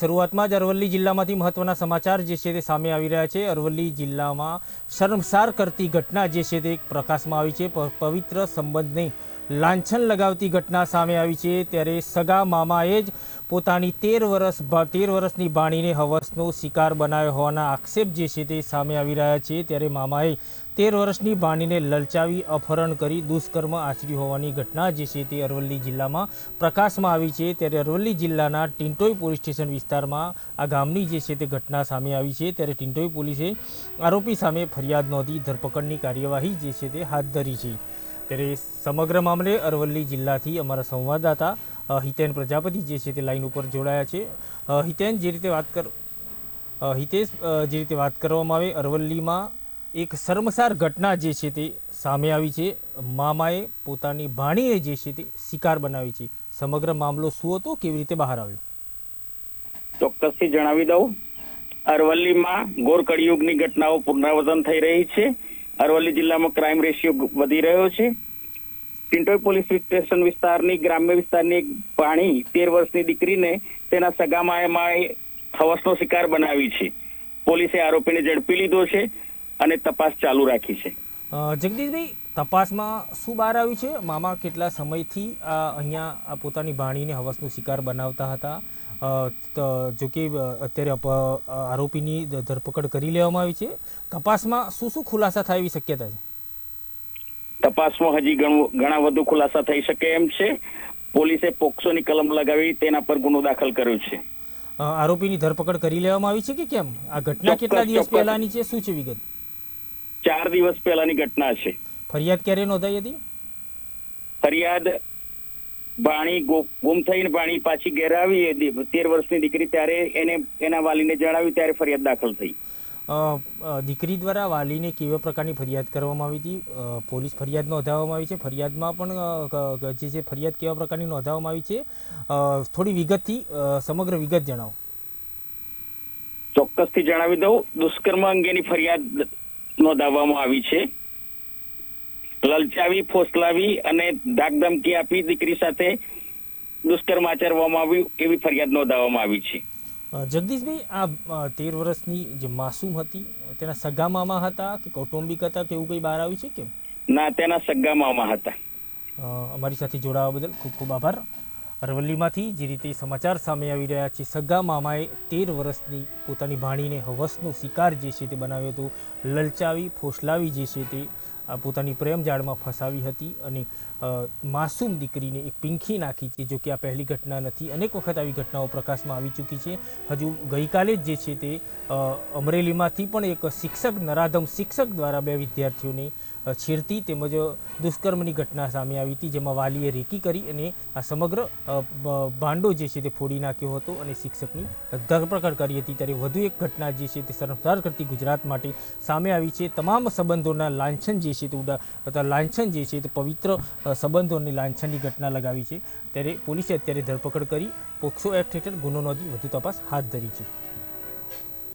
શરૂઆતમાં જ અરવલ્લી જિલ્લામાંથી મહત્વના સમાચાર જે છે તે સામે આવી રહ્યા છે. અરવલ્લી જિલ્લામાં શર્મસાર કરતી ઘટના જે છે તે પ્રકાશમાં આવી છે. પવિત્ર સંબંધને લાંછન લગાવતી ઘટના સામે આવી છે. ત્યારે સગા મામાએ જ પોતાની તેર વર્ષ તેર વર્ષની બાણીને હવસનો શિકાર બનાવ્યો હોવાના આક્ષેપ જે છે તે સામે આવી રહ્યા છે. ત્યારે મામાએ તેર વર્ષની બાણીને લલચાવી, અપહરણ કરી, દુષ્કર્મ આચર્યું હોવાની ઘટના જે છે તે અરવલ્લી જિલ્લામાં પ્રકાશમાં આવી છે. ત્યારે અરવલ્લી જિલ્લાના ટિન્ટોઈ પોલીસ સ્ટેશન વિસ્તારમાં આ ગામની જે છે તે ઘટના સામે આવી છે. ત્યારે ટિન્ટોઈ પોલીસે આરોપી સામે ફરિયાદ નોંધી ધરપકડની કાર્યવાહી જે છે તે હાથ ધરી છે. ત્યારે સમગ્ર મામલે અરવલ્લી જિલ્લાથી અમારા સંવાદદાતા હિતેન પ્રજાપતિ જે છે તે લાઈન ઉપર જોડાયા છે. હિતેન, જે રીતે વાત કર હિતેશ જે રીતે વાત કરવામાં આવે, અરવલ્લીમાં એક શર્મસાર ઘટના જે છે તે સામે આવી છે. મામાએ પોતાની ભાણીએ જે છે તે શિકાર બનાવી છે. સમગ્ર મામલો શું હતો? કેવી રીતે બહાર આવ્યો? ચોક્કસથી જણાવી દઉં. અરવલ્લીમાં ગોર કળિયુગની ઘટનાઓ પુનરાવર્તન થઈ રહી છે. અરવલ્લી જિલ્લામાં ક્રાઇમ રેશિયો વધી રહ્યો છે. ટિન્ટોઈ પોલીસ સ્ટેશન વિસ્તારની, ગ્રામ્ય વિસ્તારની એક પાણી તેર વર્ષની દીકરીને તેના સગા માએ હવસનો શિકાર બનાવી છે. પોલીસે આરોપીને ઝડપી લીધો છે અને તપાસ ચાલુ રાખી છે. જગદીશભાઈ તપાસમાં શું બહાર આવ્યું છે? મામા કેટલા સમયથી અહીંયા પોતાની ભાણીને હવસનો શિકાર બનાવતા હતા? જો કે અત્યારે આરોપીની ધરપકડ કરી લેવામાં આવી છે. તપાસમાં શું શું ખુલાસા થાય એવી શક્યતા છે? તપાસમાં હજી ઘણા વધુ ખુલાસા થઈ શકે એમ છે. પોલીસે પોક્સોની કલમ લગાવી તેના પર ગુનો દાખલ કર્યો છે. આરોપીની ધરપકડ કરી લેવામાં આવી છે કે કેમ? આ ઘટના કેટલા દિવસ પહેલાની છે? શું છે વિગત? ચાર દિવસ પહેલાની ઘટના છે. ફરિયાદ ક્યારે નોંધાઈ હતી? ફરિયાદ ભાણી ગુમ થઈને ભાણી પાછી ઘેર આવી તેર વર્ષની દીકરી ત્યારે એને એના વાલીને જણાવ્યું ત્યારે ફરિયાદ દાખલ થઈ. દીકરી દ્વારા વાલીને કેવા પ્રકારની ફરિયાદ કરવામાં આવી હતી? પોલીસ ફરિયાદ નોંધાવવામાં આવી છે? ફરિયાદમાં પણ જે છે ફરિયાદ કેવા પ્રકારની નોંધાવવામાં આવી છે? થોડી વિગતથી સમગ્ર વિગત જણાવો. ચોક્કસથી જણાવી દઉં. દુષ્કર્મ અંગેની ફરિયાદ નોંધાવવામાં આવી છે. લલચાવી ફોસલાવી અને ધાકધમકી આપી દીકરી સાથે દુષ્કર્મ આચરવામાં આવ્યું એવી ફરિયાદ નોંધાવવામાં આવી છે. જગદીશભાઈ આ તેર વર્ષની જે માસૂમ હતી તેના સગા મામા હતા કે કૌટુંબિક હતા કે એવું કંઈ બહાર આવ્યું છે કેમ? ના તેના સગા મામા હતા. અમારી સાથે જોડાવા બદલ ખૂબ ખૂબ આભાર. અરવલ્લીમાંથી જે રીતે સમાચાર સામે આવી રહ્યા છે સગા મામાએ તેર વર્ષની પોતાની ભાણીને હવસનો શિકાર જે છે તે બનાવ્યો હતો લલચાવી ફોસલાવી જે છે તે પોતાની પ્રેમ જાળમાં ફસાવી હતી અને માસૂમ દીકરીને એક પીંખી નાખી છે જો કે આ પહેલી ઘટના નથી. અનેક વખત આવી ઘટનાઓ પ્રકાશમાં આવી ચૂકી છે. હજુ ગઈકાલે જ જે છે તે અમરેલીમાંથી પણ એક શિક્ષક, નરાધમ શિક્ષક દ્વારા બે વિદ્યાર્થીઓને છેડતી તેમજ દુષ્કર્મની ઘટના સામે આવી હતી, જેમાં વાલીએ રેકી કરી અને આ સમગ્ર ભાંડો જે છે તે ફોડી નાખ્યો હતો અને શિક્ષકની ધરપકડ કરી હતી. ત્યારે વધુ એક ઘટના જે છે તે શરમસાર કરતી ગુજરાત માટે સામે આવી છે. તમામ સંબંધોના લાંછન જે છે તે ઉડા લાંછન જે છે તે પવિત્ર સંબંધોની લાંછનની ઘટના લગાવી છે. ત્યારે પોલીસે અત્યારે ધરપકડ કરી, પોક્સો એક્ટ હેઠળ ગુનો નોંધી વધુ તપાસ હાથ ધરી છે.